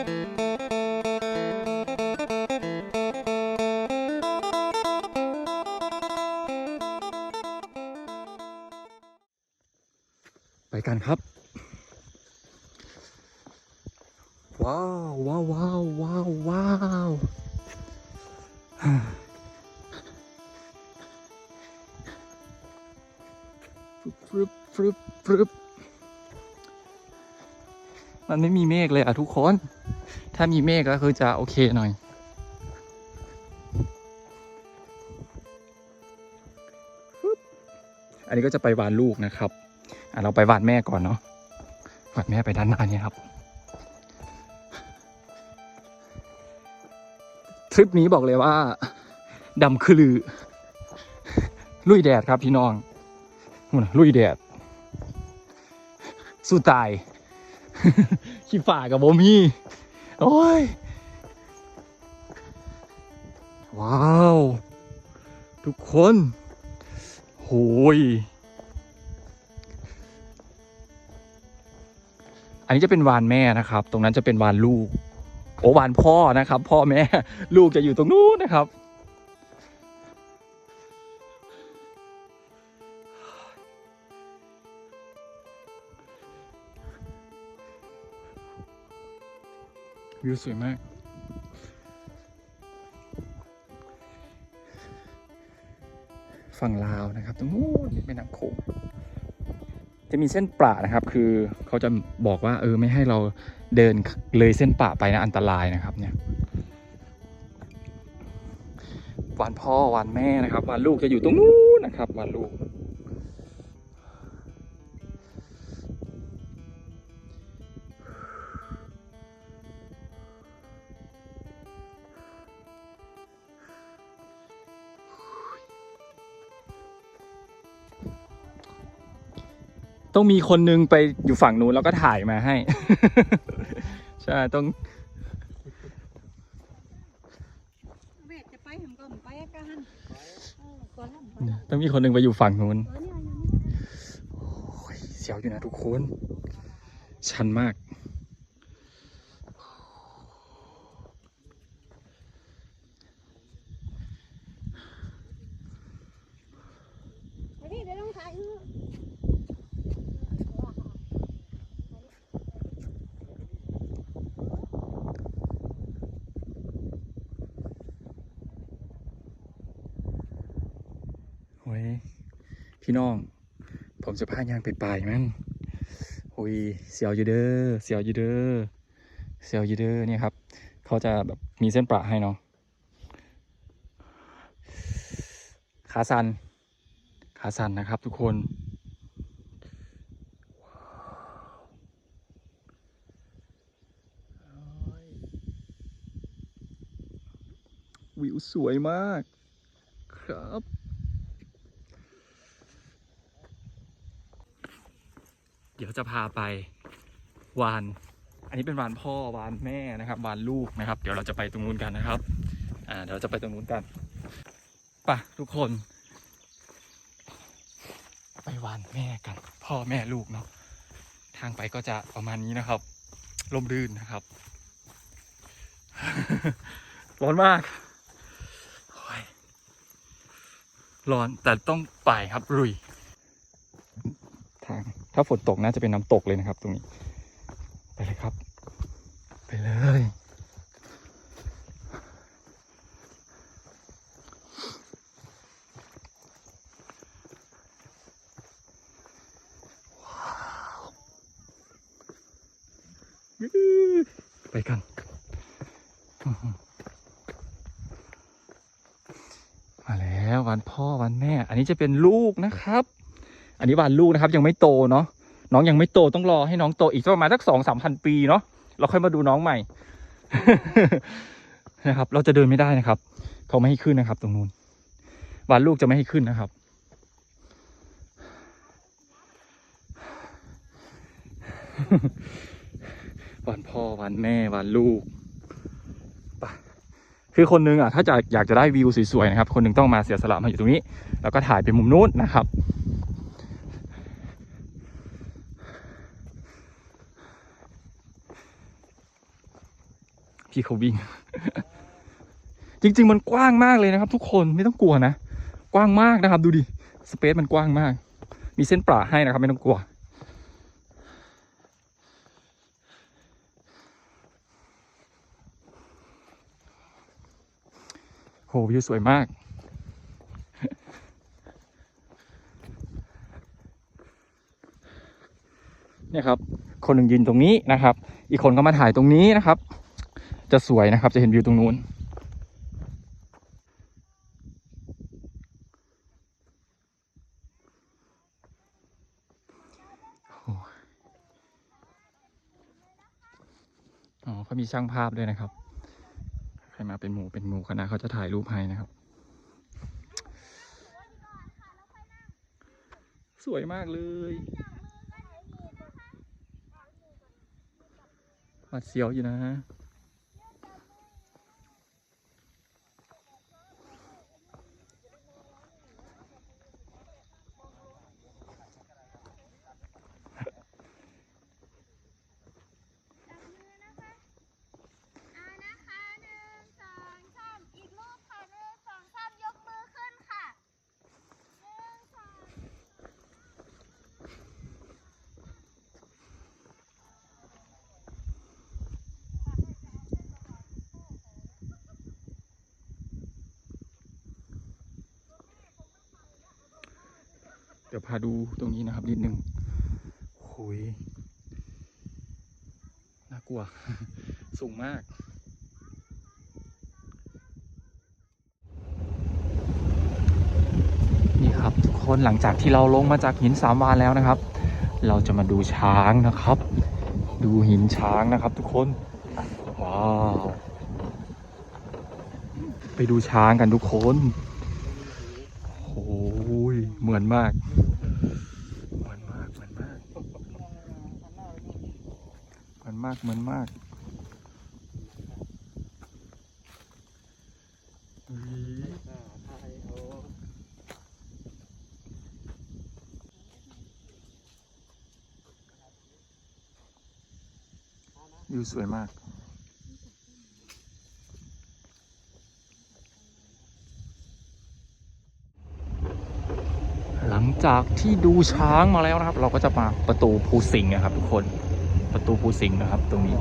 ไปกันครับ ว้าวว้าวว้าวว้าวว้าวฟรึบฟรึบฟรึบมันไม่มีเมฆเลยอะทุกคน ถ้ามีเมฆก็คือจะโอเคหน่อยอันนี้ก็จะไปวานลูกนะครับอะเราไปวานแม่ก่อนเนาะวานแม่ไปด้านหน้านี้ครับ ทริปนี้บอกเลยว่าดำคือลือ ลุยแดดครับพี่น้องลุยแดด สู้ตาย ขี้ฝ่ากับโบมี่ โอ้ย ว้าว ทุกคนโหยอันนี้จะเป็นวานแม่นะครับ ตรงนั้นจะเป็นวานลูก โอ้วานพ่อนะครับ พ่อแม่ ลูกจะอยู่ตรงนู้นนะครับ วิวสวยมาก ฝั่งลาวนะครับตรงนู้นแม่น้ำโขงจะมีเส้นป่านะครับ คือเขาจะบอกว่าเออไม่ให้เราเดินเลยเส้นป่าไปนะอันตรายนะครับเนี่ย วานพ่อวานแม่นะครับวานลูกจะอยู่ตรงนู้นนะครับวานลูก ต้องมีคนนึงไปอยู่ฝั่งนู้นแล้วก็ถ่ายมาให้ ใช่ต้องเวทจะไปผมก็ไปกันเออก่อนแล้วก่อนแล้วต้องมีคนนึงไปอยู่ฝั่งนู้นเออเนี่ยเนี่ยโอ้ยเสียวอยู่นะทุกคน ชันมาก ไปดิเดี๋ยวต้องถ่ายรูป โอ้ย พี่น้อง ผมจะพายางไปปลายมันโอ้ยเสียวอยู่เด้อเสียวอยู่เด้อเสียวอยู่เด้อเนี่ยครับ เขาจะแบบมีเส้นประให้เนาะขาสันขาสันนะครับทุกคนวิวสวยมากครับ เดี๋ยวจะพาไปวาน อันนี้เป็นวานพ่อวานแม่นะครับวานลูกนะครับ เดี๋ยวเราจะไปตรงนู้นกันนะครับ อ่าเดี๋ยวเราจะไปตรงนู้นกันไปะทุกคน ไปวานแม่กัน พ่อแม่ลูกเนาะทางไปก็จะประมาณนี้นะครับลมรื่นนะครับ ร้อนมากร้อนแต่ต้องไปครับรุย ถ้าฝนตกน่าจะเป็นน้ำตกเลยนะครับ ตรงนี้ ไปเลยครับ ไปเลย ไปกันมาแล้ววันพ่อวันแม่ อันนี้จะเป็นลูกนะครับ อันนี้วันลูกนะครับยังไม่โตเนาะน้องยังไม่โตต้องรอให้น้องโตอีกประมาณสักสองสามพันปีเนาะเราค่อยมาดูน้องใหม่นะครับ เราจะเดินไม่ได้นะครับเขาไม่ให้ขึ้นนะครับ ตรงนู้นวานลูกจะไม่ให้ขึ้นนะครับ วันพ่อวันแม่วันลูกไปคือคนนึงอะถ้าจะอยากจะได้วิวสวยๆนะครับ คนหนึงต้องมาเสียสละมาอยู่ตรงนี้ แล้วก็ถ่ายไปมุมนู้นนะครับ พี่เขาวิ่ง จริง ๆ มันกว้างมากเลยนะครับ ทุกคนไม่ต้องกลัวนะ กว้างมากนะครับ ดูดิสเปซมันกว้างมาก มีเส้นปลาให้นะครับ ไม่ต้องกลัวโหวิวสวยมาก เนี่ยครับ คนหนึ่งยืนตรงนี้นะครับ อีกคนก็มาถ่ายตรงนี้นะครับ จะสวยนะครับ จะเห็นวิวตรงนู้น อ๋อเขามีช่างภาพด้วยนะครับ ใครมาเป็นหมู่เป็นหมู่คณะเขาจะถ่ายรูปให้นะครับ สวยมากเลยหวัดเสียวอยู่นะ อ่านะคะหนึ่งสองสามอีกรูปค่ะหนึ่งสองสามยกมือขึ้นค่ะหนึ่งสอง เดี๋ยวพาดูตรงนี้นะครับนิดนึงโหุยน่ากลัว สูงมากนี่ครับทุกคนหลังจากที่เราลงมาจากหินสามวานแล้วนะครับ เราจะมาดูช้างนะครับ ดูหินช้างนะครับ ทุกคนว้าวไปดูช้างกันทุกคน มือนมาก เหมือนมาก เหมือนมาก เหมือนมาก เหมือนมากอยวิวสวยมาก หลัง จากที่ดูช้างมาแล้วนะครับ เราก็จะมาประตูภูสิงห์นะครับ ทุกคนประตูภูสิงห์นะครับ ตรงนี้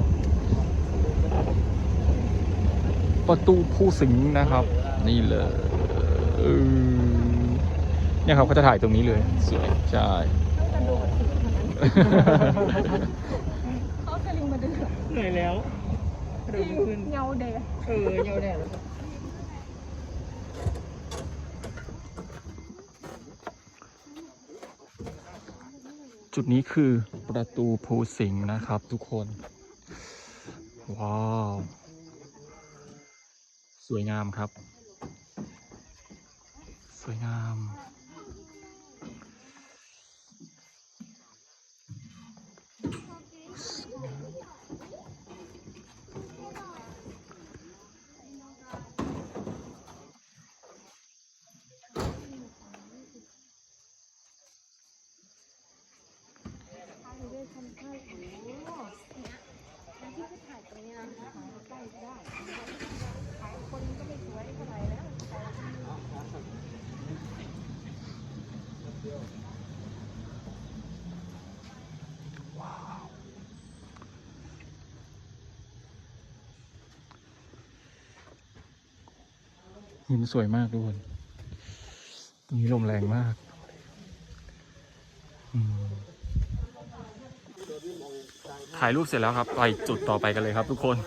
ประตูภูสิงห์นะครับ นี่เลยเออเนี่ยครับเขาจะถ่ายตรงนี้เลยสวยใช่เขาสลิงมาดึงเหนื่อยแล้วกระโดดไม่ขึ้นเงาแดงเออเยาแดดแล้ว จุดนี้คือประตูภูสิงห์นะครับทุกคน ว้าว สวยงามครับ สวยงาม พันห้โอ้เนี่ยที่เขถ่ายตรงนี้นะใกล้ได้ขายคนก็ไม่สวยเท่าไหร่แล้วหินสวยมากทุกคน ตรงนี้ลมแรงมาก อืม ถ่ายรูปเสร็จแล้วครับ ไปจุดต่อไปกันเลยครับทุกคน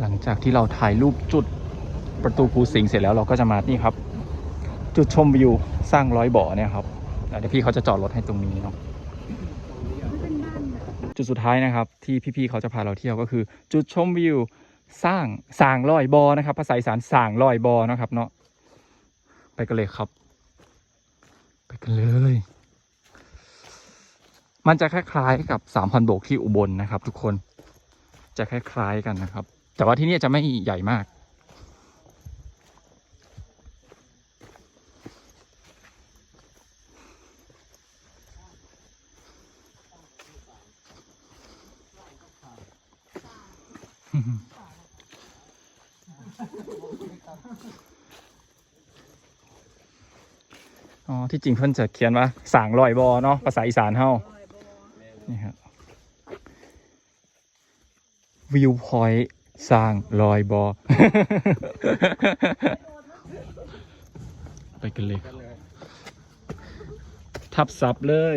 หลังจากที่เราถ่ายรูปจุดประตูภูสิงห์เสร็จแล้วเราก็จะมานี่ครับ จุดชมวิวสร้างร้อยบ่อเนี่ยครับเดี๋ยวพี่เขาจะจอดรถให้ตรงนี้เนาะจุดสุดท้ายนะครับที่พี่ๆเขาจะพาเราเที่ยวก็คือ จุดชมวิว สร้างสางลอยบอนะครับ ภาษาอีสานสางลอยบอนะครับ เนาะไปกันเลยครับ ไปกันเลย มันจะคล้ายๆกับสามพันโบกที่อุบลนะครับ ทุกคนจะคล้ายๆกันนะครับ แต่ว่าที่นี่จะไม่ใหญ่มาก Mm-hmm. อ๋อ ที่จริงเพิ่นจะเขียนว่าสางลอยบอเนาะภาษาอีสานเฮาลอยบ่นี่ครับวิวพอยต์สร้างลอยบอ ไปกันเลยครับทับศัพท์เลย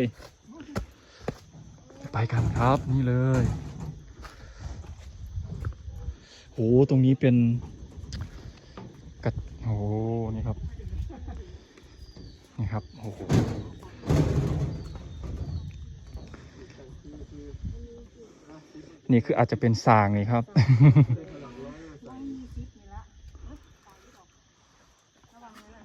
ไปกันครับนี่เลยโหตรงนี้เป็น โหนี่ครับ นี่ครับ โอ้โหนี่คืออาจจะเป็นสางนี่ครับ ต้องมีซิปนี่ละระวังเลยนะ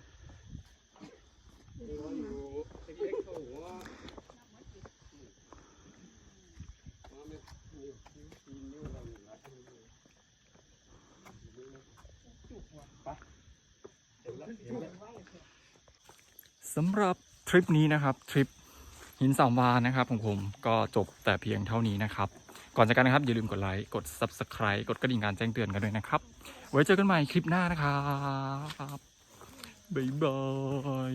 สำหรับทริปนี้นะครับทริปหินสามวานนะครับของผมก็จบแต่เพียงเท่านี้นะครับ ก่อนจากกันนะครับ อย่าลืมกดไลค์กด Subscribe กดกระดิ่งการแจ้งเตือนกันด้วยนะครับ ไว้เจอกันใหม่คลิปหน้านะครับบ๊ายบาย